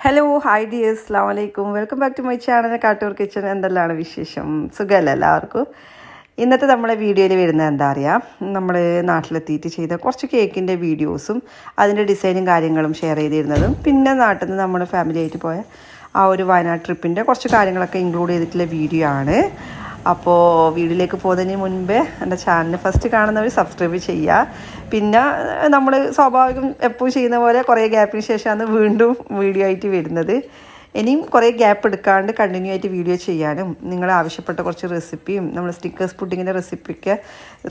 Hello hi dears അസ്ലാം വലൈക്കും welcome back to my channel Kattoor kitchen എന്തെല്ലാം വിശേഷം? സുഖമല്ല എല്ലാവർക്കും? ഇന്നത്തെ നമ്മളെ വീഡിയോയിൽ വരുന്നത് എന്താ പറയുക നമ്മൾ നാട്ടിലെത്തിയിട്ട് ചെയ്ത കുറച്ച് കേക്കിന്റെ വീഡിയോസും അതിന്റെ ഡിസൈനും കാര്യങ്ങളും ഷെയർ ചെയ്തിരുന്നതും പിന്നെ നാട്ടിൽ നിന്ന് നമ്മൾ ഫാമിലി ആയിട്ട് പോയ ആ ഒരു വയനാട് ട്രിപ്പിന്റെ കുറച്ച് കാര്യങ്ങളൊക്കെ ഇൻക്ലൂഡ് ചെയ്തിട്ടുള്ള വീഡിയോ ആണ്. അപ്പോൾ വീഡിയോയിലേക്ക് പോകുന്നതിന് മുൻപേ എന്റെ ചാനൽ ഫസ്റ്റ് കാണുന്നവർ സബ്സ്ക്രൈബ് ചെയ്യുക പിന്നെ നമ്മൾ സ്വാഭാവികം എപ്പോഴും ചെയ്യുന്ന പോലെ കുറേ ഗ്യാപ്പിന് ശേഷമാണ് വീണ്ടും വീഡിയോ ആയിട്ട് വരുന്നത്. ഇനിയും കുറേ ഗ്യാപ്പ് എടുക്കാണ്ട് കണ്ടിന്യൂ ആയിട്ട് വീഡിയോ ചെയ്യാനും നിങ്ങൾ ആവശ്യപ്പെട്ട കുറച്ച് റെസിപ്പിയും നമ്മൾ സ്റ്റിക്കേഴ്സ് പുഡിങ്ങിന്റെ റെസിപ്പിക്ക്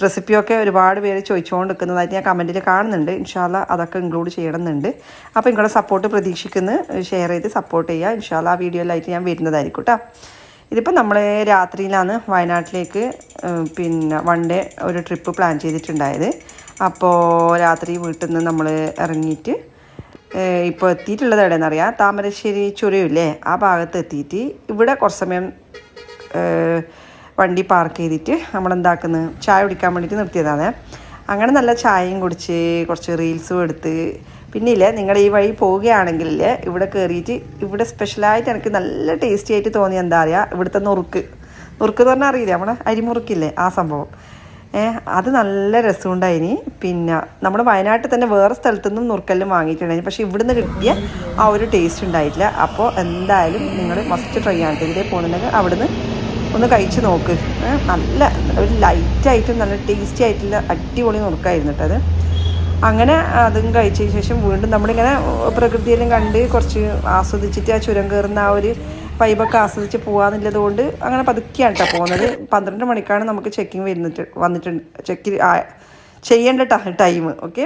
റെസിപ്പിയൊക്കെ ഒരുപാട് പേര് ചോദിച്ചുകൊണ്ട് നിൽക്കുന്നതായിട്ട് ഞാൻ കമന്റിൽ കാണുന്നുണ്ട്. ഇൻഷാല്ല അതൊക്കെ ഇൻക്ലൂഡ് ചെയ്യണമെന്നുണ്ട്. അപ്പോൾ നിങ്ങളുടെ സപ്പോർട്ട് പ്രതീക്ഷിക്കുന്നു ഷെയർ ചെയ്ത് സപ്പോർട്ട് ചെയ്യുക ഇൻഷാല്ല ആ വീഡിയോയിലായിട്ട് ഞാൻ വരുന്നതായിരിക്കും കേട്ടോ ഇതിപ്പോൾ നമ്മൾ രാത്രിയിലാണ് വയനാട്ടിലേക്ക് പിന്നെ വൺ ഡേ ഒരു ട്രിപ്പ് പ്ലാൻ ചെയ്തിട്ടുണ്ടായത്. അപ്പോൾ രാത്രി വീട്ടിൽ നിന്ന് നമ്മൾ ഇറങ്ങിയിട്ട് ഇപ്പോൾ എത്തിയിട്ടുള്ളത് എവിടെയെന്നറിയാം താമരശ്ശേരി ചുരമില്ലേ ആ ഭാഗത്ത് എത്തിയിട്ട് ഇവിടെ കുറച്ച് സമയം വണ്ടി പാർക്ക് ചെയ്തിട്ട് നമ്മൾ എന്താക്കുന്നത് ചായ കുടിക്കാൻ വേണ്ടിയിട്ട് നിർത്തിയതാണ്. അങ്ങനെ നല്ല ചായയും കുടിച്ച് കുറച്ച് റീൽസും എടുത്ത് പിന്നെ ഇല്ലേ നിങ്ങൾ ഈ വഴി പോവുകയാണെങ്കിൽ ഇവിടെ കയറിയിട്ട് ഇവിടെ സ്പെഷ്യലായിട്ട് എനിക്ക് നല്ല ടേസ്റ്റി ആയിട്ട് തോന്നി എന്താ പറയുക ഇവിടുത്തെ നുറുക്ക്. നുറുക്ക് എന്ന് പറഞ്ഞാൽ അറിയില്ലേ? നമ്മുടെ അരിമുറുക്കില്ലേ ആ സംഭവം. അത് നല്ല രസമുണ്ടായിനി. പിന്നെ നമ്മുടെ വയനാട്ടിൽ തന്നെ വേറെ സ്ഥലത്തു നിന്നും നുറുക്കെല്ലാം വാങ്ങിയിട്ടുണ്ടായിരുന്നു പക്ഷെ ഇവിടുന്ന് കിട്ടിയ ആ ഒരു ടേസ്റ്റ് ഉണ്ടായിട്ടില്ല. അപ്പോൾ എന്തായാലും നിങ്ങൾ മസ്റ്റ് ട്രൈ ആണ്. ഇതിലേ പോകുന്നുണ്ടെങ്കിൽ അവിടുന്ന് ഒന്ന് കഴിച്ച് നോക്ക്. നല്ല ഒരു ലൈറ്റായിട്ടും നല്ല ടേസ്റ്റി ആയിട്ടുള്ള അടിപൊളി നുറുക്കായിരുന്നു കേട്ടോ അത്. അങ്ങനെ അതും കഴിച്ചതിന് ശേഷം വീണ്ടും നമ്മളിങ്ങനെ പ്രകൃതിയെല്ലാം കണ്ട് കുറച്ച് ആസ്വദിച്ചിട്ട് ആ ചുരം കയറുന്ന ആ ഒരു വൈബൊക്കെ ആസ്വദിച്ച് പോകാന്നുള്ളത് കൊണ്ട് അങ്ങനെ പതുക്കെയാണ് കേട്ടോ പോകുന്നത് പന്ത്രണ്ട് മണിക്കാണ് നമുക്ക് ചെക്കിങ് വരുന്നിട്ട് വന്നിട്ടുണ്ട്. ചെക്ക് ചെയ്യേണ്ട ടൈം ഓക്കെ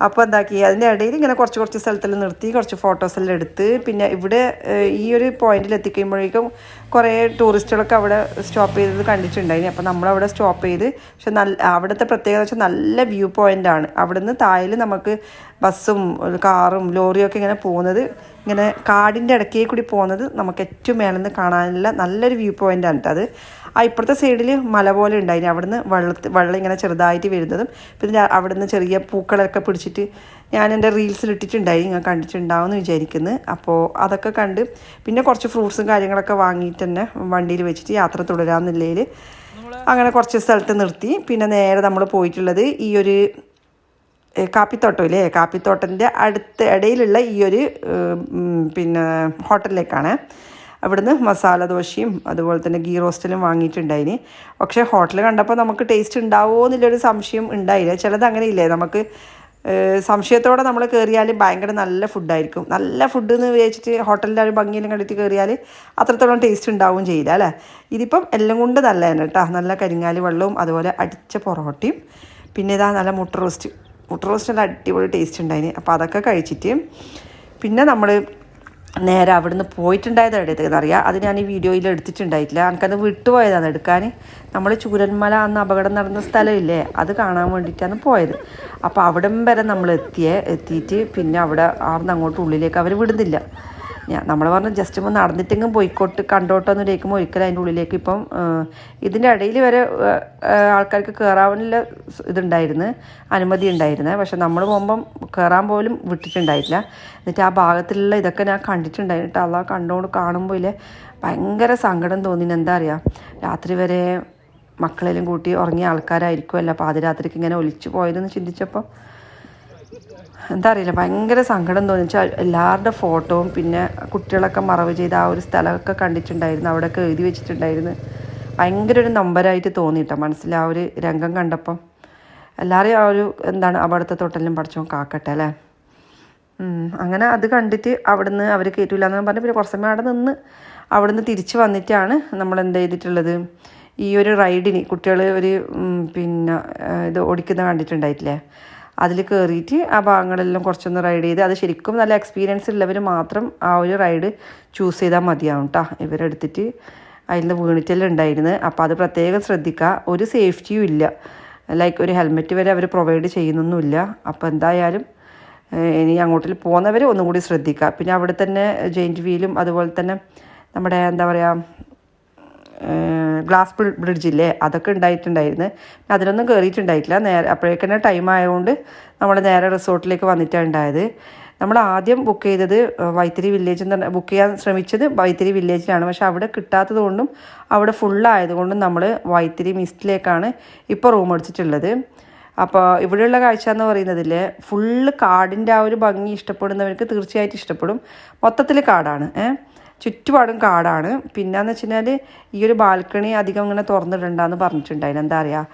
അപ്പോൾ എന്താക്കി അതിന്റെ ഇടയിൽ ഇങ്ങനെ കുറച്ച് കുറച്ച് സ്ഥലത്തെല്ലാം നിർത്തി കുറച്ച് ഫോട്ടോസെല്ലാം എടുത്ത് പിന്നെ ഇവിടെ ഈ ഒരു പോയിന്റിൽ എത്തിക്കഴിയുമ്പോഴേക്കും കുറേ ടൂറിസ്റ്റുകളൊക്കെ അവിടെ സ്റ്റോപ്പ് ചെയ്തത് കണ്ടിട്ടുണ്ടായിന്. അപ്പോൾ നമ്മളവിടെ സ്റ്റോപ്പ് ചെയ്ത് പക്ഷെ നല്ല അവിടുത്തെ പ്രത്യേകത വെച്ചാൽ നല്ല വ്യൂ പോയിന്റാണ് അവിടുന്ന് താഴെ നമുക്ക് ബസ്സും കാറും ലോറിയൊക്കെ ഇങ്ങനെ പോകുന്നത് ഇങ്ങനെ കാടിന്റെ ഇടയ്ക്കേ കൂടി പോകുന്നത് നമുക്ക് ഏറ്റവും മേലെന്ന് കാണാനുള്ള നല്ലൊരു വ്യൂ പോയിന്റാണ് കേട്ടോ അത്. ആ ഇപ്പുറത്തെ സൈഡിൽ മല പോലെ ഉണ്ടായിന്. അവിടുന്ന് വെള്ളത്തിൽ വെള്ളം ഇങ്ങനെ ചെറുതായിട്ട് വരുന്നതും പിന്നെ അവിടുന്ന് ചെറിയ പൂക്കളൊക്കെ പിടിച്ചിട്ട് ഞാൻ എന്റെ റീൽസിൽ ഇട്ടിട്ടുണ്ടായി. ഇങ്ങനെ കണ്ടിട്ടുണ്ടാവും എന്ന് വിചാരിക്കുന്നു. അപ്പോൾ അതൊക്കെ കണ്ട് പിന്നെ കുറച്ച് ഫ്രൂട്ട്സും കാര്യങ്ങളൊക്കെ വാങ്ങിയിട്ട് തന്നെ വണ്ടിയിൽ വെച്ചിട്ട് യാത്ര തുടരാമെന്നുള്ളതിൽ അങ്ങനെ കുറച്ച് സ്ഥലത്ത് നിർത്തി. പിന്നെ നേരെ നമ്മൾ പോയിട്ടുള്ളത് ഈ ഒരു ഏ, കാപ്പിത്തോട്ടം ഇല്ലേ? കാപ്പിത്തോട്ടത്തിന്റെ അടുത്ത് ഇടയിലുള്ള ഈ ഒരു പിന്നെ ഹോട്ടലിലേക്കാണ്. അവിടുന്ന് മസാല ദോശയും അതുപോലെ തന്നെ ഗീ റോസ്റ്റലും വാങ്ങിയിട്ടുണ്ടായിന്. പക്ഷേ ഹോട്ടൽ കണ്ടപ്പോൾ നമുക്ക് ടേസ്റ്റ് ഉണ്ടാവുമോ എന്നുള്ളൊരു സംശയം ഉണ്ടായില്ല. ചിലത് അങ്ങനെ ഇല്ലേ നമുക്ക് സംശയത്തോടെ നമ്മൾ കയറിയാൽ ഭയങ്കര നല്ല ഫുഡായിരിക്കും നല്ല ഫുഡ് എന്ന് വിചാരിച്ചിട്ട് ഹോട്ടലിന്റെ ഒരു ഭംഗിയിലും കണ്ടിട്ട് കയറിയാൽ അത്രത്തോളം ടേസ്റ്റ് ഉണ്ടാവുകയും ചെയ്യില്ല അല്ലേ? ഇതിപ്പം എല്ലാം കൊണ്ട് നല്ല തന്നെ കേട്ടോ നല്ല കരിങ്ങാലി വെള്ളവും അതുപോലെ അടിച്ച പൊറോട്ടയും. പിന്നെ ഇതാ നല്ല മുട്ട റോസ്റ്റ്. മുട്ട റോസ്റ്റ് നല്ല അടിപൊളി ടേസ്റ്റ് ഉണ്ടായിന്. അപ്പോൾ അതൊക്കെ കഴിച്ചിട്ട് പിന്നെ നമ്മൾ നേരെ അവിടുന്ന് പോയിട്ടുണ്ടായത് എവിടെയെന്ന് അറിയാം? അത് ഞാൻ ഈ വീഡിയോയിൽ എടുത്തിട്ടുണ്ടായിട്ടില്ല. എനിക്കത് വിട്ടുപോയതാണ് എടുക്കാൻ. നമ്മൾ ചൂരന്മല അന്ന് അപകടം നടന്ന സ്ഥലമില്ലേ? അത് കാണാൻ വേണ്ടിയിട്ടാണ് പോയത്. അപ്പോൾ അവിടം വരെ നമ്മൾ എത്തിയേ എത്തിയിട്ട് പിന്നെ അവിടെ ആർന്ന് അങ്ങോട്ട് ഉള്ളിലേക്ക് അവർ വിടുന്നില്ല. നമ്മൾ പറഞ്ഞു ജസ്റ്റ് ഒന്ന് നടന്നിട്ടെങ്കിലും പോയിക്കോട്ട് കണ്ടോട്ടോ എന്ന് കേൾക്കുമ്പോൾ ഒരിക്കലും അതിന്റെ ഉള്ളിലേക്ക് ഇപ്പം ഇതിന്റെ ഇടയിൽ വരെ ആൾക്കാർക്ക് കയറാവുന്നില്ല ഇതുണ്ടായിരുന്നു അനുമതി ഉണ്ടായിരുന്നത് പക്ഷെ നമ്മൾ പോകുമ്പം കയറാൻ പോലും വിട്ടിട്ടുണ്ടായില്ല എന്നിട്ട് ആ ഭാഗത്തിലുള്ള ഇതൊക്കെ ഞാൻ കണ്ടിട്ടുണ്ടായിട്ട് അതാ കണ്ടുകൊണ്ട് കാണുമ്പോൾ ഇല്ലേ ഭയങ്കര സങ്കടം തോന്നിന് എന്താ അറിയാം? രാത്രി വരെ മക്കളെല്ലാം കൂട്ടി ഉറങ്ങിയ ആൾക്കാരായിരിക്കുമല്ലോ പാതിരാത്രിക്ക് ഇങ്ങനെ ഒലിച്ചു പോയതെന്ന് ചിന്തിച്ചപ്പോൾ എന്താ അറിയില്ല ഭയങ്കര സങ്കടം തോന്നി. എല്ലാവരുടെ ഫോട്ടോവും പിന്നെ കുട്ടികളൊക്കെ മറവ് ചെയ്ത ആ ഒരു സ്ഥലമൊക്കെ കണ്ടിട്ടുണ്ടായിരുന്നു അവിടെയൊക്കെ എഴുതി വെച്ചിട്ടുണ്ടായിരുന്നു. ഭയങ്കര ഒരു നമ്പരായിട്ട് തോന്നിയിട്ടോ മനസ്സിൽ ആ ഒരു രംഗം കണ്ടപ്പം. എല്ലാവരെയും ആ ഒരു എന്താണ് അവിടുത്തെ തൊട്ടലും പഠിച്ചോ കാക്കട്ടെ അല്ലേ. അങ്ങനെ അത് കണ്ടിട്ട് അവിടുന്ന് അവർ കയറ്റില്ല എന്ന് പറഞ്ഞ് പിന്നെ കുറച്ച് സമയം അവിടെ നിന്ന് അവിടുന്ന് തിരിച്ച് വന്നിട്ടാണ് നമ്മൾ എന്ത് ചെയ്തിട്ടുള്ളത്. ഈ ഒരു റൈഡിന് കുട്ടികൾ ഒരു പിന്നെ ഇത് ഓടിക്കുന്ന കണ്ടിട്ടുണ്ടായിട്ടില്ലേ? അതിൽ കയറിയിട്ട് ആ ഭാഗങ്ങളെല്ലാം കുറച്ചൊന്ന് റൈഡ് ചെയ്ത് അത് ശരിക്കും നല്ല എക്സ്പീരിയൻസ് ഉള്ളവർ മാത്രം ആ ഒരു റൈഡ് ചൂസ് ചെയ്താൽ മതിയാവും കേട്ടോ ഇവരെടുത്തിട്ട് അതിൽ നിന്ന് വീണിട്ടെല്ലാം ഉണ്ടായിരുന്നു. അപ്പോൾ അത് പ്രത്യേകം ശ്രദ്ധിക്കുക. ഒരു സേഫ്റ്റിയും ഇല്ല. ലൈക്ക് ഒരു ഹെൽമെറ്റ് വരെ അവർ പ്രൊവൈഡ് ചെയ്യുന്നൊന്നുമില്ല. അപ്പോൾ എന്തായാലും ഇനി അങ്ങോട്ടിൽ പോകുന്നവർ ഒന്നും കൂടി ശ്രദ്ധിക്കുക. പിന്നെ അവിടെ തന്നെ ജെയിന്റ് വീലും അതുപോലെ തന്നെ നമ്മുടെ എന്താ പറയുക ഗ്ലാസ് ബ്രിഡ്ജ് ഇല്ലേ? അതൊക്കെ ഉണ്ടായിട്ടുണ്ടായിരുന്നു. അതിലൊന്നും കയറിയിട്ടുണ്ടായിട്ടില്ല നേരെ അപ്പോഴേക്കന്നെ ടൈം ആയതുകൊണ്ട് നമ്മൾ നേരെ റിസോർട്ടിലേക്ക് വന്നിട്ടാണ് ഉണ്ടായത്. നമ്മൾ ആദ്യം ബുക്ക് ചെയ്തത് വൈത്തിരി വില്ലേജ് എന്ന് പറഞ്ഞാൽ ബുക്ക് ചെയ്യാൻ ശ്രമിച്ചത് വൈത്തിരി വില്ലേജിലാണ് പക്ഷെ അവിടെ കിട്ടാത്തത് കൊണ്ടും അവിടെ ഫുള്ളായതുകൊണ്ടും നമ്മൾ വൈത്തിരി മിസ്റ്റിലേക്കാണ് ഇപ്പോൾ റൂം എടുത്തിട്ടുള്ളത്. അപ്പോൾ ഇവിടെയുള്ള കാഴ്ച എന്ന് പറയുന്നതിൽ ഫുള്ള് കാടിന്റെ ആ ഒരു ഭംഗി ഇഷ്ടപ്പെടുന്നവർക്ക് തീർച്ചയായിട്ടും ഇഷ്ടപ്പെടും. മൊത്തത്തിൽ കാടാണ്. ഏഹ് ചുറ്റുപാടും കാടാണ്. പിന്നെന്ന് വെച്ച് കഴിഞ്ഞാൽ ഈ ഒരു ബാൽക്കണി അധികം ഇങ്ങനെ തുറന്നിടണ്ടെന്ന് പറഞ്ഞിട്ടുണ്ടായിരുന്നു എന്താ പറയുക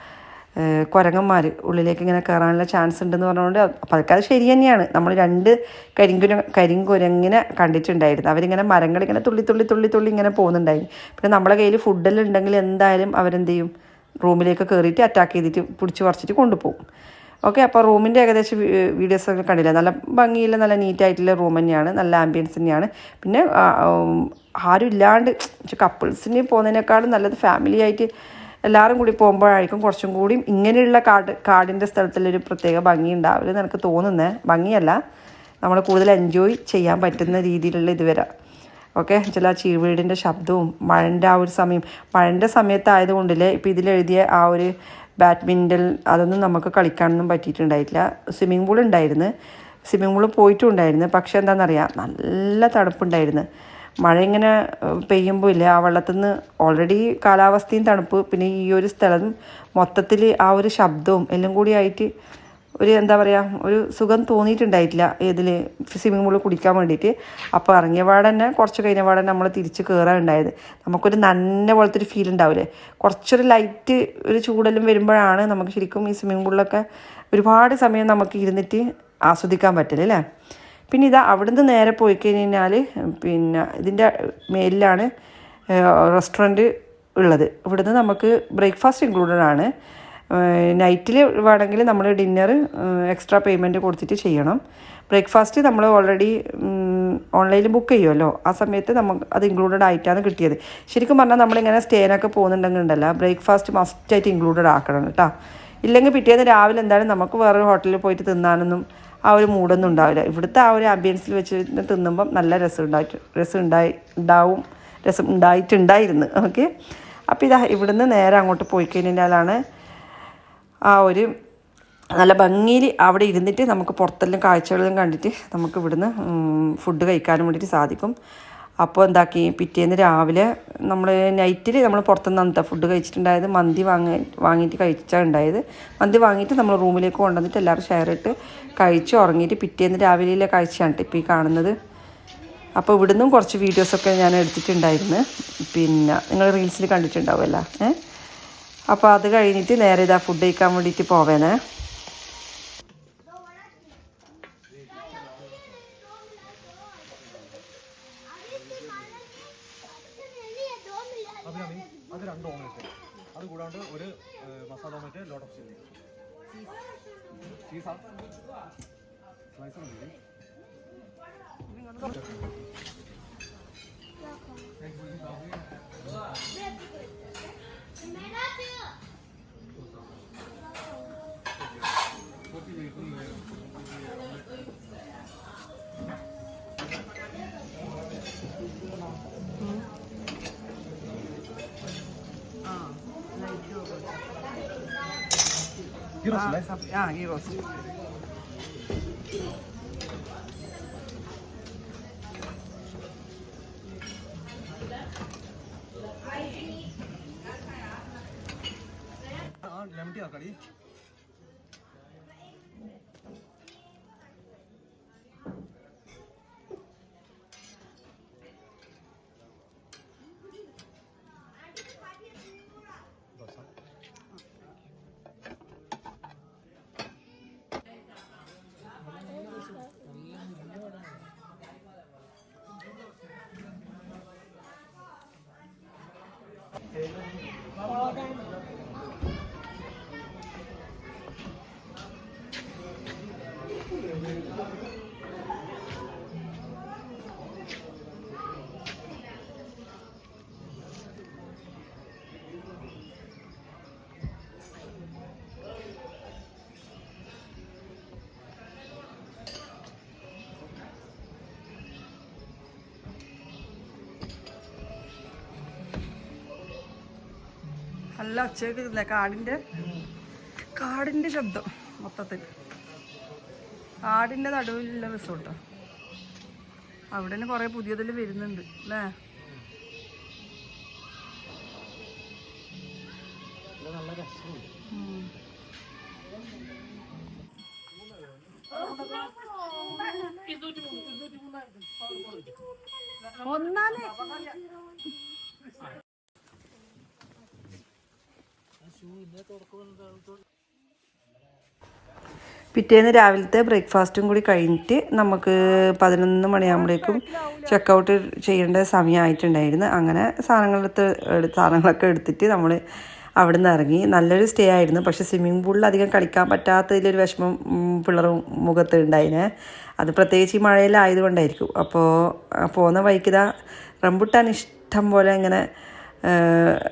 കുരങ്ങന്മാർ ഉള്ളിലേക്ക് ഇങ്ങനെ കയറാനുള്ള ചാൻസ് ഉണ്ടെന്ന് പറഞ്ഞുകൊണ്ട് അപ്പോൾ അതൊക്കെ അത് ശരി തന്നെയാണ്. നമ്മൾ രണ്ട് കരിങ്കുര കരിങ്കുരങ്ങിനെ കണ്ടിട്ടുണ്ടായിരുന്നു. അവരിങ്ങനെ മരങ്ങളിങ്ങനെ തുള്ളി തുള്ളി തുള്ളി തുള്ളി ഇങ്ങനെ പോകുന്നുണ്ടായിരുന്നു. പിന്നെ നമ്മളെ കയ്യിൽ ഫുഡെല്ലാം ഉണ്ടെങ്കിൽ എന്തായാലും അവരെന്ത് ചെയ്യും? റൂമിലേക്ക് കയറിയിട്ട് അറ്റാക്ക് ചെയ്തിട്ട് പിടിച്ച് പറിച്ചിട്ട് കൊണ്ടുപോകും. ഓക്കെ അപ്പോൾ റൂമിന്റെ ഏകദേശം വീഡിയോസ് ഒക്കെ കണ്ടില്ല? നല്ല ഭംഗിയിൽ നല്ല നീറ്റായിട്ടുള്ള റൂം തന്നെയാണ് നല്ല ആംബിയൻസ് തന്നെയാണ്. പിന്നെ ആരും ഇല്ലാണ്ട് കപ്പിൾസിന് പോകുന്നതിനേക്കാളും നല്ലത് ഫാമിലി ആയിട്ട് എല്ലാവരും കൂടി പോകുമ്പോഴായിരിക്കും കുറച്ചും കൂടി ഇങ്ങനെയുള്ള കാട് കാടിന്റെ സ്ഥലത്തിലൊരു പ്രത്യേക ഭംഗി ഉണ്ടാവില്ല എനിക്ക് തോന്നുന്നത് ഭംഗിയല്ല. നമ്മൾ കൂടുതൽ എൻജോയ് ചെയ്യാൻ പറ്റുന്ന രീതിയിലുള്ള ഇത് വരാം. ഓക്കെ ചില ചീവീടിന്റെ ശബ്ദവും മഴന്റെ ആ ഒരു സമയം മഴന്റെ സമയത്തായതുകൊണ്ടില്ലേ ഇപ്പോൾ ഇതിലെഴുതിയ ആ ഒരു ബാഡ്മിന്റൺ അതൊന്നും നമുക്ക് കളിക്കാനൊന്നും പറ്റിയിട്ടുണ്ടായിട്ടില്ല. സ്വിമ്മിംഗ് പൂൾ ഉണ്ടായിരുന്നു. സ്വിമ്മിംഗ് പൂൾ പോയിട്ടും ഉണ്ടായിരുന്നു പക്ഷേ എന്താണെന്നറിയാം നല്ല തണുപ്പുണ്ടായിരുന്നു. മഴ ഇങ്ങനെ പെയ്യുമ്പോൾ ഇല്ല ആ വെള്ളത്തിൽ നിന്ന് ഓൾറെഡി കാലാവസ്ഥയും തണുപ്പ്. പിന്നെ ഈ ഒരു സ്ഥലം മൊത്തത്തിൽ ആ ഒരു ശബ്ദവും എല്ലാം കൂടി ആയിട്ട് ഒരു എന്താ പറയുക ഒരു സുഖം തോന്നിയിട്ടുണ്ടായിട്ടില്ല. ഏതിൽ സ്വിമ്മിംഗ് പൂളിൽ കുടിക്കാൻ വേണ്ടിയിട്ട്. അപ്പോൾ ഇറങ്ങിയ പാടെ തന്നെ കുറച്ച് കഴിഞ്ഞ പാടെ നമ്മൾ തിരിച്ച് കയറാനുണ്ടായത് നമുക്കൊരു നല്ല പോലത്തെ ഒരു ഫീൽ ഉണ്ടാവില്ലേ കുറച്ചൊരു ലൈറ്റ് ഒരു ചൂടെല്ലാം വരുമ്പോഴാണ് നമുക്ക് ശരിക്കും ഈ സ്വിമ്മിംഗ് പൂളിലൊക്കെ ഒരുപാട് സമയം നമുക്ക് ഇരുന്നിട്ട് ആസ്വദിക്കാൻ പറ്റില്ല അല്ലേ? പിന്നെ ഇതാ അവിടുന്ന് നേരെ പോയി കഴിഞ്ഞാൽ പിന്നെ ഇതിന്റെ മേലിലാണ് റെസ്റ്റോറന്റ് ഉള്ളത്. ഇവിടുന്ന് നമുക്ക് ബ്രേക്ക്ഫാസ്റ്റ് ഇൻക്ലൂഡഡ് ആണ്. നൈറ്റിൽ വേണമെങ്കിൽ നമ്മൾ ഡിന്നർ എക്സ്ട്രാ പേയ്മെന്റ് കൊടുത്തിട്ട് ചെയ്യണം. ബ്രേക്ക്ഫാസ്റ്റ് നമ്മൾ ഓൾറെഡി ഓൺലൈനിൽ ബുക്ക് ചെയ്യുമല്ലോ ആ സമയത്ത് നമുക്ക് അത് ഇൻക്ലൂഡഡ് ആയിട്ടാണ് കിട്ടിയത്. ശരിക്കും പറഞ്ഞാൽ നമ്മളിങ്ങനെ സ്റ്റേനൊക്കെ പോകുന്നുണ്ടെങ്കിൽ ഉണ്ടല്ലോ ബ്രേക്ക്ഫാസ്റ്റ് മസ്റ്റായിട്ട് ഇൻക്ലൂഡഡ് ആക്കണം കേട്ടോ. ഇല്ലെങ്കിൽ പിറ്റേന്ന് രാവിലെ എന്തായാലും നമുക്ക് വേറൊരു ഹോട്ടലിൽ പോയിട്ട് തിന്നാനൊന്നും ആ ഒരു മൂഡൊന്നും ഉണ്ടാവില്ല. ഇവിടുത്തെ ആ ഒരു ആംബിയൻസിൽ വെച്ച് തിന്നുമ്പം നല്ല രസം ഉണ്ടായിട്ട് രസം ഉണ്ടായി ഉണ്ടാവും രസം ഉണ്ടായിട്ടുണ്ടായിരുന്നു. ഓക്കെ അപ്പോൾ ഇതാ ഇവിടുന്ന് നേരെ അങ്ങോട്ട് പോയി കഴിഞ്ഞാലാണ് ആ ഒരു നല്ല ഭംഗിയിൽ അവിടെ ഇരുന്നിട്ട് നമുക്ക് പുറത്തെല്ലാം കാഴ്ചകളെല്ലാം കണ്ടിട്ട് നമുക്ക് ഇവിടുന്ന് ഫുഡ് കഴിക്കാനും വേണ്ടിയിട്ട് സാധിക്കും. അപ്പോൾ എന്താക്കി പിറ്റേന്ന് രാവിലെ നമ്മൾ നൈറ്റിൽ നമ്മൾ പുറത്തുനിന്ന് അന്നത്തെ ഫുഡ് കഴിച്ചിട്ടുണ്ടായത്? മന്തി വാങ്ങി വാങ്ങിയിട്ട് കഴിച്ചാൽ ഉണ്ടായത്. മന്തി വാങ്ങിയിട്ട് നമ്മൾ റൂമിലേക്ക് കൊണ്ടുവന്നിട്ട് എല്ലാവരും ഷെയർ ഇട്ട് കഴിച്ച് ഉറങ്ങിയിട്ട് പിറ്റേന്ന് രാവിലെ കാഴ്ചയാണ് ഇപ്പോൾ ഈ കാണുന്നത്. അപ്പോൾ ഇവിടുന്നും കുറച്ച് വീഡിയോസൊക്കെ ഞാൻ എടുത്തിട്ടുണ്ടായിരുന്നു. പിന്നെ നിങ്ങൾ റീൽസിൽ കണ്ടിട്ടുണ്ടാവുമല്ലോ ഏ? അപ്പോൾ അത് കഴിഞ്ഞിട്ട് നേരെ ഇതാ ഫുഡ് കഴിക്കാൻ വേണ്ടിയിട്ട് പോവേനേ അത് രണ്ട് ഓംലെറ്റ് അത് കൂടാണ്ട് ഒരു masala omelette lot of chilli ചീസാ slicer മതി. ഹീറോ സ്ലൈസ് ആ ഈ നല്ല ഒച്ചയൊക്കെ കാടിന്റെ കാടിന്റെ ശബ്ദം മൊത്തത്തിൽ. കാടിന്റെ നടുവിലുള്ള റിസോർട്ടോ അവിടെ തന്നെ കുറേ പുതിയതിൽ വരുന്നുണ്ട് അല്ലേ? നല്ല പിറ്റേന്ന് രാവിലത്തെ ബ്രേക്ക്ഫാസ്റ്റും കൂടി കഴിഞ്ഞിട്ട് നമുക്ക് പതിനൊന്ന് മണിയാകുമ്പോഴേക്കും ചെക്കൗട്ട് ചെയ്യേണ്ട സമയമായിട്ടുണ്ടായിരുന്നു. അങ്ങനെ സാധനങ്ങളെടുത്ത് സാധനങ്ങളൊക്കെ എടുത്തിട്ട് നമ്മൾ അവിടെ നിന്ന് ഇറങ്ങി. നല്ലൊരു സ്റ്റേ ആയിരുന്നു. പക്ഷെ സ്വിമ്മിംഗ് പൂളിൽ അധികം കളിക്കാൻ പറ്റാത്തതിലൊരു വിഷമം പിള്ളേർ മുഖത്ത് ഉണ്ടായിന്. അത് പ്രത്യേകിച്ച് ഈ മഴയിലായതുകൊണ്ടായിരിക്കും അപ്പോൾ പോകുന്ന വഴിക്കിതാ റംബുട്ടാൻ ഇഷ്ടം പോലെ ഇങ്ങനെ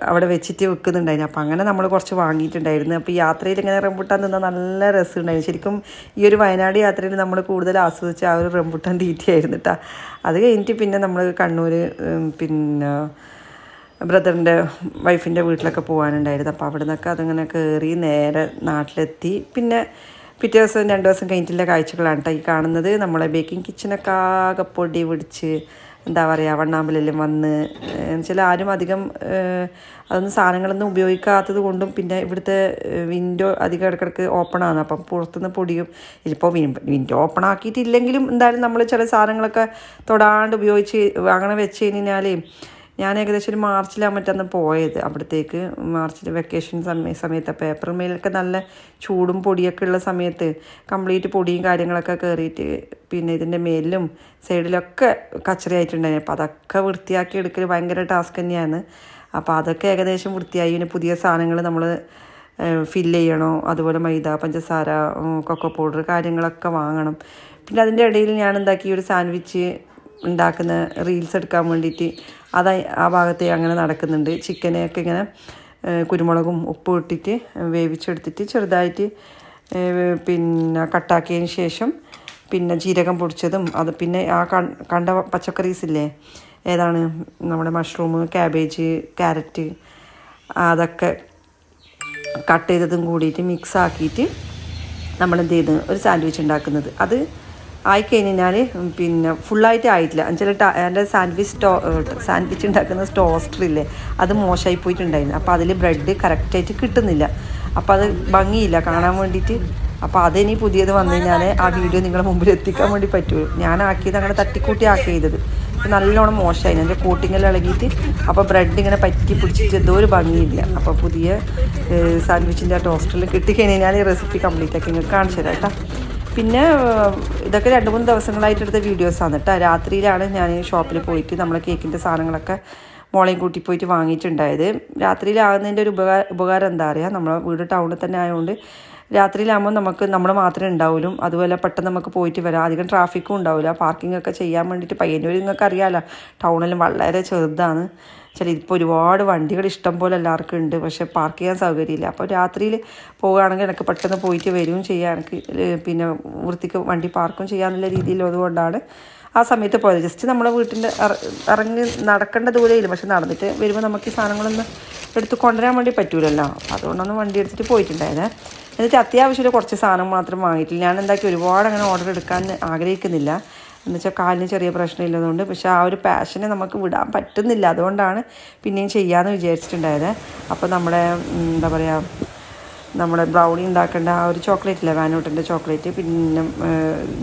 അവിടെ വെച്ചിട്ട് വെക്കുന്നുണ്ടായിരുന്നു. അപ്പോൾ അങ്ങനെ നമ്മൾ കുറച്ച് വാങ്ങിയിട്ടുണ്ടായിരുന്നു. അപ്പോൾ യാത്രയിൽ ഇങ്ങനെ റംബുട്ടാൻ തിന്നാൽ നല്ല രസമുണ്ടായിരുന്നു. ശരിക്കും ഈ ഒരു വയനാട് യാത്രയിൽ നമ്മൾ കൂടുതൽ ആസ്വദിച്ച ആ ഒരു റംബുട്ടാൻ തീറ്റയായിരുന്നു കേട്ടോ അത് കഴിഞ്ഞിട്ട് പിന്നെ നമ്മൾ കണ്ണൂർ പിന്നെ ബ്രദറിന്റെ വൈഫിന്റെ വീട്ടിലൊക്കെ പോകാനുണ്ടായിരുന്നു. അപ്പോൾ അവിടെ നിന്നൊക്കെ അതിങ്ങനെ കയറി നേരെ നാട്ടിലെത്തി. പിന്നെ പിറ്റേ ദിവസം രണ്ട് ദിവസം കഴിഞ്ഞിട്ടുള്ള കാഴ്ചകളാണ് കേട്ടോ ഈ കാണുന്നത്. നമ്മളെ ബേക്കിംഗ് കിച്ചനൊക്കെ ആകെ പൊടി പിടിച്ച് എന്താ പറയുക വണ്ണാമ്പലെല്ലാം വന്ന് എന്നുവെച്ചാൽ ആരും അധികം അതൊന്നും സാധനങ്ങളൊന്നും ഉപയോഗിക്കാത്തത് കൊണ്ടും പിന്നെ ഇവിടുത്തെ വിൻഡോ അധികം ഇടയ്ക്കിടയ്ക്ക് ഓപ്പൺ ആണ്. അപ്പം പുറത്തുനിന്ന് പൊടിയും ഇതിപ്പോൾ വിൻഡോ ഓപ്പൺ ആക്കിയിട്ടില്ലെങ്കിലും എന്തായാലും നമ്മൾ ചില സാധനങ്ങളൊക്കെ തൊടാണ്ട് ഉപയോഗിച്ച് അങ്ങനെ വെച്ച് കഴിഞ്ഞാൽ ഞാൻ ഏകദേശം ഒരു മാർച്ചിലാണ് മറ്റന്ന് പോയത്. അവിടത്തേക്ക് മാർച്ചിൽ വെക്കേഷൻ സമയ സമയത്ത്. അപ്പോൾ ഏപ്രിൽ മെയിലൊക്കെ നല്ല ചൂടും പൊടിയൊക്കെ ഉള്ള സമയത്ത് കംപ്ലീറ്റ് പൊടിയും കാര്യങ്ങളൊക്കെ കയറിയിട്ട് പിന്നെ ഇതിന്റെ മേലിലും സൈഡിലൊക്കെ കച്ചറയായിട്ടുണ്ടായിരുന്നു അപ്പോൾ അതൊക്കെ വൃത്തിയാക്കി എടുക്കൽ ഭയങ്കര ടാസ്ക് തന്നെയാണ്. അപ്പോൾ അതൊക്കെ ഏകദേശം വൃത്തിയായി. പിന്നെ പുതിയ സാധനങ്ങൾ നമ്മൾ ഫില്ല് ചെയ്യണോ? അതുപോലെ മൈദ പഞ്ചസാര കൊക്കോ പൗഡർ കാര്യങ്ങളൊക്കെ വാങ്ങണം. പിന്നെ അതിന്റെ ഇടയിൽ ഞാൻ എന്താക്കി ഒരു സാൻഡ്വിച്ച് ഉണ്ടാക്കുന്ന റീൽസ് എടുക്കാൻ വേണ്ടിയിട്ട് അത് ആ ഭാഗത്തെ അങ്ങനെ നടക്കുന്നുണ്ട്. ചിക്കനെയൊക്കെ ഇങ്ങനെ കുരുമുളകും ഉപ്പും ഇട്ടിട്ട് വേവിച്ചെടുത്തിട്ട് ചെറുതായിട്ട് പിന്നെ കട്ടാക്കിയതിന് ശേഷം പിന്നെ ജീരകം പൊടിച്ചതും അത് പിന്നെ ആ കണ്ട പച്ചക്കറീസ് ഇല്ലേ? ഏതാണ്? നമ്മുടെ മഷ്റൂം ക്യാബേജ് ക്യാരറ്റ് അതൊക്കെ കട്ട് ചെയ്തതും കൂടിയിട്ട് മിക്സ് ആക്കിയിട്ട് നമ്മൾ എന്ത് ചെയ്ത്? ഒരു സാൻഡ്വിച്ച് ഉണ്ടാക്കുന്നത്. അത് ആയിക്കഴിഞ്ഞാൽ പിന്നെ ഫുള്ളായിട്ട് ആയിട്ടില്ല. എന്നുവെച്ചാൽ എന്റെ സാൻഡ്വിച്ച് സ്റ്റോ സാൻഡ്വിച്ച് ഉണ്ടാക്കുന്ന ടോസ്റ്ററില്ലേ അത് മോശമായി പോയിട്ടുണ്ടായിരുന്നു. അപ്പോൾ അതിൽ ബ്രെഡ് കറക്റ്റായിട്ട് കിട്ടുന്നില്ല. അപ്പോൾ അത് ഭംഗിയില്ല കാണാൻ വേണ്ടിയിട്ട്. അപ്പോൾ അതിനി പുതിയത് വന്നു കഴിഞ്ഞാൽ ആ വീഡിയോ നിങ്ങളുടെ മുമ്പിൽ എത്തിക്കാൻ വേണ്ടി പറ്റുള്ളൂ. ഞാൻ ആക്കിയത് അങ്ങനെ തട്ടിക്കൂട്ടി ആക്കിയത്. നല്ലോണം മോശമായി. എന്റെ കോട്ടിങ്ങെല്ലാം ഇളകിയിട്ട് അപ്പോൾ ബ്രെഡ് ഇങ്ങനെ പറ്റി പിടിച്ചിട്ട് എന്തോ ഒരു ഭംഗിയില്ല. അപ്പോൾ പുതിയ സാൻഡ്വിച്ചിന്റെ ആ ടോസ്റ്ററിൽ കിട്ടിക്കഴിഞ്ഞാൽ ഈ റെസിപ്പി കംപ്ലീറ്റ് ആക്കി നിങ്ങൾക്ക് കാണിച്ചു തരാം കേട്ടോ. പിന്നെ ഇതൊക്കെ രണ്ട് മൂന്ന് ദിവസങ്ങളായിട്ട് എടുത്ത ആണ് കേട്ടോ രാത്രിയിലാണ് ഞാൻ ഷോപ്പിൽ പോയിട്ട് നമ്മളെ കേക്കിന്റെ സാധനങ്ങളൊക്കെ മോളെയും കൂട്ടി പോയിട്ട് വാങ്ങിയിട്ടുണ്ടായത്. രാത്രിയിലാകുന്നതിന്റെ ഒരു ഉപകാരം ഉപകാരം എന്താ പറയുക നമ്മളെ വീട് ടൗണിൽ തന്നെ ആയതുകൊണ്ട് രാത്രിയിലാകുമ്പോൾ നമുക്ക് നമ്മൾ മാത്രമേ ഉണ്ടാവുള്ളൂ. അതുപോലെ പെട്ടെന്ന് നമുക്ക് പോയിട്ട് വരാം. അധികം ട്രാഫിക്കും ഉണ്ടാവില്ല പാർക്കിംഗ് ഒക്കെ ചെയ്യാൻ വേണ്ടിയിട്ട് പയ്യന്നൂർ നിങ്ങൾക്ക് അറിയാമല്ലോ ടൗണിലും വളരെ ചെറുതാണ്. ചില ഇപ്പോൾ ഒരുപാട് വണ്ടികൾ ഇഷ്ടം പോലെ എല്ലാവർക്കും ഉണ്ട് പക്ഷേ പാർക്ക് ചെയ്യാൻ സൗകര്യമില്ല. അപ്പോൾ രാത്രിയിൽ പോവുകയാണെങ്കിൽ എനിക്ക് പെട്ടെന്ന് പോയിട്ട് വരികയും ചെയ്യാൻ. എനിക്ക് പിന്നെ വൃത്തിക്ക് വണ്ടി പാർക്കും ചെയ്യാന്നുള്ള രീതിയിലുള്ളതുകൊണ്ടാണ് ആ സമയത്ത് പോയത്. ജസ്റ്റ് നമ്മളെ വീട്ടിന്റെ ഇറങ്ങി നടക്കേണ്ട ദൂരമില്ല പക്ഷെ നടന്നിട്ട് വരുമ്പോൾ നമുക്ക് ഈ സാധനങ്ങളൊന്ന് എടുത്ത് കൊണ്ടുവരാൻ വേണ്ടി പറ്റൂലല്ലോ. അതുകൊണ്ടൊന്ന് വണ്ടി എടുത്തിട്ട് പോയിട്ടുണ്ടായിരുന്നേ. എന്നിട്ട് അത്യാവശ്യം കുറച്ച് സാധനം മാത്രം വാങ്ങിയിട്ടില്ല. ഞാൻ എന്താക്കി ഒരുപാട് അങ്ങനെ ഓർഡർ എടുക്കാൻ ആഗ്രഹിക്കുന്നില്ല. എന്ന് വെച്ചാൽ കാലിന് ചെറിയ പ്രശ്നമില്ലതുകൊണ്ട്. പക്ഷേ ആ ഒരു പാഷനെ നമുക്ക് വിടാൻ പറ്റുന്നില്ല. അതുകൊണ്ടാണ് പിന്നെയും ചെയ്യാമെന്ന് വിചാരിച്ചിട്ടുണ്ടായത്. അപ്പോൾ നമ്മുടെ എന്താ പറയുക നമ്മുടെ ബ്രൗണി ഉണ്ടാക്കേണ്ട ആ ഒരു ചോക്ലേറ്റ് ഇല്ലേ വാനൂട്ടിന്റെ ചോക്ലേറ്റ്. പിന്നെ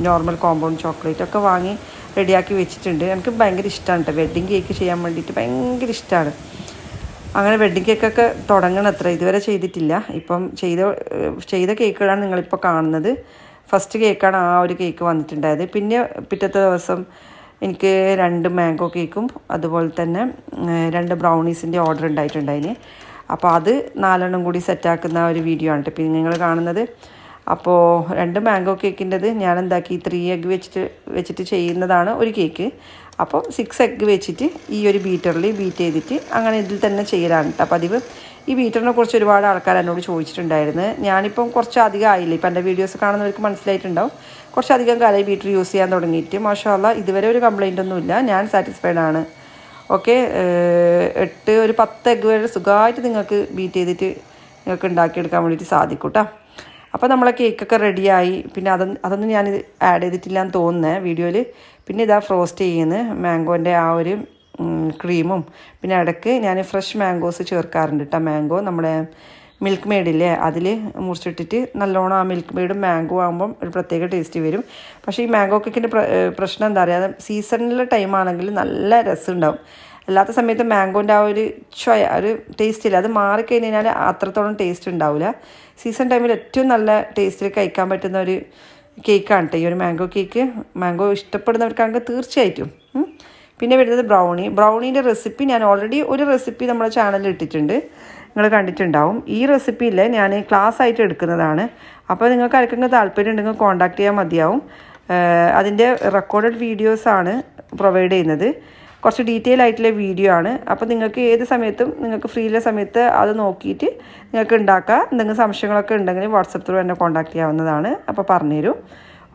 നോർമൽ കോമ്പൗണ്ട് ചോക്ലേറ്റ് ഒക്കെ വാങ്ങി റെഡിയാക്കി വെച്ചിട്ടുണ്ട്. എനിക്ക് ഭയങ്കര ഇഷ്ടമാണ് കേട്ടോ വെഡ്ഡിങ് കേക്ക് ചെയ്യാൻ വേണ്ടിയിട്ട് ഭയങ്കര ഇഷ്ടമാണ് അങ്ങനെ വെഡ്ഡിങ് കേക്കൊക്കെ തുടങ്ങണം അത്ര ഇതുവരെ ചെയ്തിട്ടില്ല. ഇപ്പം ചെയ്ത ചെയ്ത കേക്കുകളാണ് നിങ്ങളിപ്പോൾ കാണുന്നത്. ഫസ്റ്റ് കേക്കാണ് ആ ഒരു കേക്ക് വന്നിട്ടുണ്ടായത്. പിന്നെ പിറ്റത്തെ ദിവസം എനിക്ക് രണ്ട് മാംഗോ കേക്കും അതുപോലെ തന്നെ രണ്ട് ബ്രൗണീസിന്റെ ഓർഡർ ഉണ്ടായിട്ടുണ്ടായിന്. അപ്പോൾ അത് നാലെണ്ണം കൂടി സെറ്റാക്കുന്ന ഒരു വീഡിയോ ആണ് കേട്ടോ പിന്നെ നിങ്ങൾ കാണുന്നത്. അപ്പോൾ രണ്ട് മാംഗോ കേക്കിന്റെത് ഞാൻ എന്താക്കി ത്രീ എഗ് വെച്ചിട്ട് വെച്ചിട്ട് ചെയ്യുന്നതാണ് ഒരു കേക്ക്. അപ്പോൾ സിക്സ് എഗ് വെച്ചിട്ട് ഈ ഒരു ബീറ്ററിൽ ബീറ്റ് ചെയ്തിട്ട് അങ്ങനെ ഇതിൽ തന്നെ ചെയ്യലാണ് കേട്ടോ പതിവ്. ഈ ബീറ്ററിനെ കുറിച്ച് ഒരുപാട് ആൾക്കാർ എന്നോട് ചോദിച്ചിട്ടുണ്ടായിരുന്നു. ഞാനിപ്പം കുറച്ച് അധികം ആയില്ല? ഇപ്പം എന്റെ വീഡിയോസ് കാണുന്നവർക്ക് മനസ്സിലായിട്ടുണ്ടാവും. കുറച്ചധികം കാലം ബീറ്റർ യൂസ് ചെയ്യാൻ തുടങ്ങിയിട്ട്. മാഷാല്ല ഇതുവരെ ഒരു കംപ്ലൈന്റ് ഒന്നുമില്ല ഞാൻ സാറ്റിസ്ഫൈഡ് ആണ്. ഓക്കെ എട്ട് ഒരു പത്ത് എഗ് വരെ സുഖമായിട്ട് നിങ്ങൾക്ക് ബീറ്റ് ചെയ്തിട്ട് നിങ്ങൾക്ക് ഉണ്ടാക്കിയെടുക്കാൻ വേണ്ടിയിട്ട് സാധിക്കും കേട്ടോ അപ്പോൾ നമ്മളെ കേക്കൊക്കെ റെഡിയായി പിന്നെ അതൊന്ന് അതൊന്നും ഞാൻ ആഡ് ചെയ്തിട്ടില്ല എന്ന് തോന്നുന്നത് വീഡിയോയിൽ പിന്നെ ഇതാ ഫ്രോസ്റ്റ് ചെയ്യുന്നത്. മാംഗോന്റെ ആ ഒരു ക്രീമും പിന്നെ ഇടയ്ക്ക് ഞാൻ ഫ്രഷ് മാംഗോസ് ചേർക്കാറുണ്ട് കേട്ടോ മാംഗോ നമ്മുടെ മിൽക്ക് മെയ്ഡില്ലേ അതിൽ മുറിച്ചിട്ടിട്ട് നല്ലോണം ആ മിൽക്ക് മെയ്ഡും മാംഗോ ആകുമ്പം ഒരു പ്രത്യേക ടേസ്റ്റ് വരും. പക്ഷേ ഈ മാംഗോ കേക്കിന്റെ പ്രശ്നം എന്താ പറയുക സീസണിലെ ടൈം ആണെങ്കിൽ നല്ല രസമുണ്ടാവും. അല്ലാത്ത സമയത്ത് മാംഗോന്റെ ആ ഒരു ചൊയ ഒരു ടേസ്റ്റ് ഇല്ല. അത് മാറിക്കഴിഞ്ഞാൽ അത്രത്തോളം ടേസ്റ്റ് ഉണ്ടാവില്ല. സീസൺ ടൈമിൽ ഏറ്റവും നല്ല ടേസ്റ്റിൽ കഴിക്കാൻ പറ്റുന്ന ഒരു കേക്കാണ് കേട്ടോ ഈ ഒരു മാംഗോ കേക്ക് മാംഗോ ഇഷ്ടപ്പെടുന്നവർക്കാണെങ്കിൽ തീർച്ചയായിട്ടും. പിന്നെ വരുന്നത് ബ്രൗണി ബ്രൗണീന്റെ റെസിപ്പി ഞാൻ ഓൾറെഡി ഒരു റെസിപ്പി നമ്മുടെ ചാനലിൽ ഇട്ടിട്ടുണ്ട്. നിങ്ങൾ കണ്ടിട്ടുണ്ടാവും. ഈ റെസിപ്പിയിൽ ഞാൻ ക്ലാസ് ആയിട്ട് എടുക്കുന്നതാണ്. അപ്പോൾ നിങ്ങൾക്ക് ആർക്കെങ്കിലും താല്പര്യം ഉണ്ടെങ്കിൽ കോൺടാക്ട് ചെയ്യാൻ മതിയാവും. അതിന്റെ റെക്കോർഡഡ് വീഡിയോസാണ് പ്രൊവൈഡ് ചെയ്യുന്നത്. കുറച്ച് ഡീറ്റെയിൽ ആയിട്ടുള്ള വീഡിയോ ആണ്. അപ്പോൾ നിങ്ങൾക്ക് ഏത് സമയത്തും നിങ്ങൾക്ക് ഫ്രീ ഉള്ള സമയത്ത് അത് നോക്കിയിട്ട് നിങ്ങൾക്ക് ഉണ്ടാക്കാം. എന്തെങ്കിലും സംശയങ്ങളൊക്കെ ഉണ്ടെങ്കിൽ വാട്സപ്പ് ത്രൂ എന്നെ കോൺടാക്ട് ചെയ്യാവുന്നതാണ്. അപ്പോൾ പറഞ്ഞുതരും.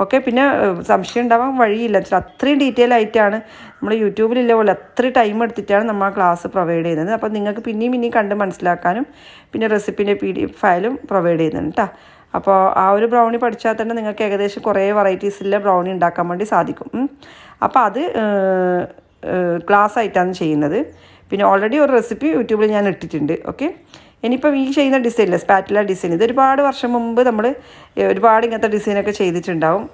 ഓക്കെ പിന്നെ സംശയം ഉണ്ടാവാൻ വഴിയില്ല. അത്രയും ഡീറ്റെയിൽ ആയിട്ടാണ് നമ്മൾ യൂട്യൂബിലില്ല പോലെ അത്ര ടൈം എടുത്തിട്ടാണ് നമ്മൾ ആ ക്ലാസ് പ്രൊവൈഡ് ചെയ്യുന്നത്. അപ്പോൾ നിങ്ങൾക്ക് പിന്നെയും പിന്നെയും കണ്ട് മനസ്സിലാക്കാനും പിന്നെ റെസിപ്പിന്റെ പി ഡി ഫയലും പ്രൊവൈഡ് ചെയ്യുന്നുണ്ട് കേട്ടോ അപ്പോൾ ആ ഒരു ബ്രൗണി പഠിച്ചാൽ തന്നെ നിങ്ങൾക്ക് ഏകദേശം കുറേ വെറൈറ്റീസിലെ ബ്രൗണി ഉണ്ടാക്കാൻ വേണ്ടി സാധിക്കും. അപ്പോൾ അത് ക്ലാസ് ആയിട്ടാണ് ചെയ്യുന്നത്. പിന്നെ ഓൾറെഡി ഒരു റെസിപ്പി യൂട്യൂബിൽ ഞാൻ ഇട്ടിട്ടുണ്ട്. ഓക്കെ. ഇനിയിപ്പം ഈ ചെയ്യുന്ന ഡിസൈനില്ല സ്പാറ്റില ഡിസൈൻ ഇത് ഒരുപാട് വർഷം മുമ്പ് നമ്മൾ ഒരുപാട് ഇങ്ങനത്തെ ഡിസൈനൊക്കെ ചെയ്തിട്ടുണ്ടാവും.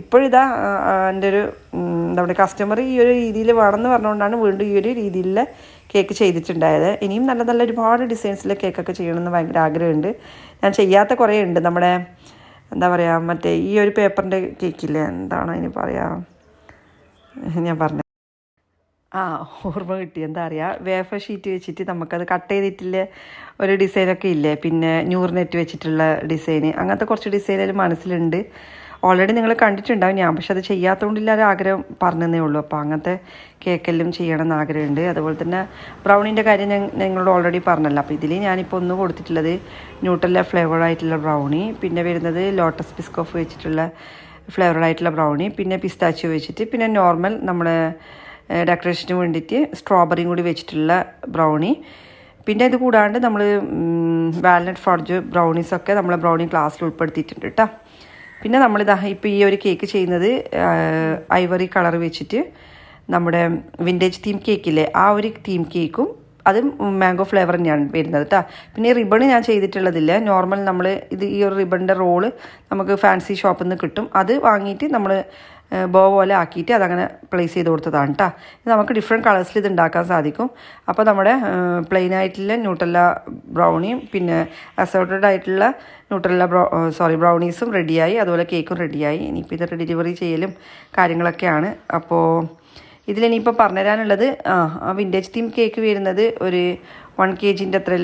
ഇപ്പോഴിതാ എന്റെ ഒരു നമ്മുടെ കസ്റ്റമർ ഈ ഒരു രീതിയിൽ വേണമെന്ന് പറഞ്ഞുകൊണ്ടാണ് വീണ്ടും ഈ ഒരു രീതിയിലുള്ള കേക്ക് ചെയ്തിട്ടുണ്ടായത്. ഇനിയും നല്ല നല്ല ഒരുപാട് ഡിസൈൻസിലെ കേക്കൊക്കെ ചെയ്യണമെന്ന് ഭയങ്കര ആഗ്രഹമുണ്ട്. ഞാൻ ചെയ്യാത്ത കുറേ ഉണ്ട്. നമ്മുടെ എന്താ പറയുക മറ്റേ ഈ ഒരു പേപ്പറിന്റെ കേക്കില്ലേ എന്താണ് ഇനി പറയുക ഞാൻ പറഞ്ഞു ആ ഓർമ്മ കിട്ടി. എന്താ പറയുക വേഫർ ഷീറ്റ് വെച്ചിട്ട് നമുക്കത് കട്ട് ചെയ്തിട്ടില്ല. ഒരു ഡിസൈനൊക്കെ ഇല്ലേ? പിന്നെ ന്യൂർ നെറ്റ് വെച്ചിട്ടുള്ള ഡിസൈൻ അങ്ങനത്തെ കുറച്ച് ഡിസൈനും മനസ്സിലുണ്ട്. ഓൾറെഡി നിങ്ങൾ കണ്ടിട്ടുണ്ടാവും. ഞാൻ പക്ഷെ അത് ചെയ്യാത്തതുകൊണ്ടില്ല ഒരു ആഗ്രഹം പറഞ്ഞതേ ഉള്ളൂ. അപ്പോൾ അങ്ങനത്തെ കേക്കെല്ലാം ചെയ്യണം എന്ന് ആഗ്രഹമുണ്ട്. അതുപോലെ തന്നെ ബ്രൗണിന്റെ കാര്യം ഞാൻ നിങ്ങളോട് ഓൾറെഡി പറഞ്ഞല്ലോ. അപ്പോൾ ഇതിൽ ഞാനിപ്പോൾ ഒന്ന് കൊടുത്തിട്ടുള്ളത് ന്യൂട്ടലിലെ ഫ്ലേവർഡ് ആയിട്ടുള്ള ബ്രൗണി. പിന്നെ വരുന്നത് ലോട്ടസ് ബിസ്കോഫ് വെച്ചിട്ടുള്ള ഫ്ലേവറായിട്ടുള്ള ബ്രൗണി. പിന്നെ പിസ്താച്ചിയോ വെച്ചിട്ട് പിന്നെ നോർമൽ നമ്മുടെ ഡെക്കറേഷന് വേണ്ടിയിട്ട് സ്ട്രോബെറിയും കൂടി വെച്ചിട്ടുള്ള ബ്രൗണി പിന്നെ ഇത് കൂടാണ്ട് നമ്മൾ വാൽനട്ട് ഫോർജ് ബ്രൗണീസൊക്കെ നമ്മൾ ബ്രൗണി ക്ലാസ്സിൽ ഉൾപ്പെടുത്തിയിട്ടുണ്ട് കേട്ടോ പിന്നെ നമ്മളിതാ ഇപ്പോൾ ഈ ഒരു കേക്ക് ചെയ്യുന്നത് ഐവറി കളർ വെച്ചിട്ട് നമ്മുടെ വിന്റേജ് തീം കേക്കില്ലേ ആ ഒരു തീം കേക്കും അതും മാംഗോ ഫ്ലേവർ തന്നെയാണ് വരുന്നത് കേട്ടോ പിന്നെ ഈ റിബൺ ഞാൻ ചെയ്തിട്ടുള്ളതില്ല. നോർമൽ നമ്മൾ ഇത് ഈ ഒരു റിബണിന്റെ റോൾ നമുക്ക് ഫാൻസി ഷോപ്പിൽ നിന്ന് കിട്ടും. അത് വാങ്ങിയിട്ട് നമ്മൾ ബോ പോലെ ആക്കിയിട്ട് അതങ്ങനെ പ്ലേസ് ചെയ്ത് കൊടുത്തതാണ് കേട്ടോ ഇത് നമുക്ക് ഡിഫറെന്റ് കളേഴ്സിൽ ഇത് ഉണ്ടാക്കാൻ സാധിക്കും. അപ്പോൾ നമ്മുടെ പ്ലെയിൻ ആയിട്ടുള്ള ന്യൂട്രല്ല ബ്രൗണിയും പിന്നെ അസോർട്ടഡ് ആയിട്ടുള്ള ന്യൂട്രല്ല ബ്രൗ സോറി ബ്രൗണീസും റെഡിയായി അതുപോലെ കേക്കും റെഡിയായി ഇനിയിപ്പോൾ ഇത് ഡെലിവറി ചെയ്യലും കാര്യങ്ങളൊക്കെയാണ്. അപ്പോൾ ഇതിലിനിയിപ്പോൾ പറഞ്ഞുതരാനുള്ളത് ആ വിന്റേജ് തീം കേക്ക് വരുന്നത് ഒരു വൺ കെ ജിന്റെ അത്ര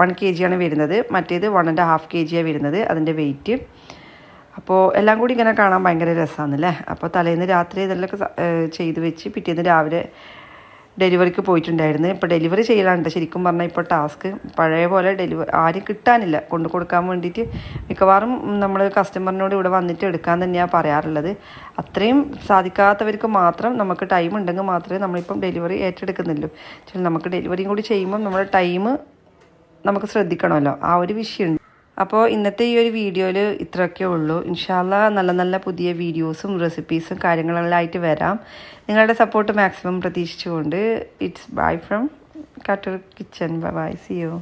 വൺ കെ ജിയാണ് വരുന്നത്. മറ്റേത് വൺ ആൻഡ് ഹാഫ് കെ ജിയാണ് വരുന്നത്. അതിന്റെ വെയിറ്റ് അപ്പോൾ എല്ലാം കൂടി ഇങ്ങനെ കാണാൻ ഭയങ്കര രസമാണല്ലേ അപ്പോൾ തലേന്ന് രാത്രി ഇതെല്ലാം ചെയ്തു വെച്ച് പിറ്റേന്ന് രാവിലെ ഡെലിവറിക്ക് പോയിട്ടുണ്ടായിരുന്നു. ഇപ്പോൾ ഡെലിവറി ചെയ്യലാണ്ട് ശരിക്കും പറഞ്ഞാൽ ഇപ്പോൾ ടാസ്ക് പഴയ പോലെ ഡെലിവറി ആരും കിട്ടാനില്ല. കൊണ്ടു കൊടുക്കാൻ വേണ്ടിയിട്ട് മിക്കവാറും നമ്മൾ കസ്റ്റമറിനോട് ഇവിടെ വന്നിട്ട് എടുക്കാൻ തന്നെയാണ് പറയാറുള്ളത്. അത്രയും സാധിക്കാത്തവർക്ക് മാത്രം നമുക്ക് ടൈം ഉണ്ടെങ്കിൽ മാത്രമേ നമ്മളിപ്പം ഡെലിവറി ഏറ്റെടുക്കുന്നുള്ളൂ. ചില നമുക്ക് ഡെലിവറിയും കൂടി ചെയ്യുമ്പോൾ നമ്മുടെ ടൈം നമുക്ക് ശ്രദ്ധിക്കണമല്ലോ. ആ ഒരു വിഷയമുണ്ട്. അപ്പോൾ ഇന്നത്തെ ഈ ഒരു വീഡിയോയിൽ ഇത്രയൊക്കെ ഉള്ളൂ. ഇൻഷാല്ല നല്ല നല്ല പുതിയ വീഡിയോസും റെസിപ്പീസും കാര്യങ്ങളെല്ലാം ആയിട്ട് വരാം. നിങ്ങളുടെ സപ്പോർട്ട് മാക്സിമം പ്രതീക്ഷിച്ചുകൊണ്ട്. It's bye from Kattoor kitchen bye see you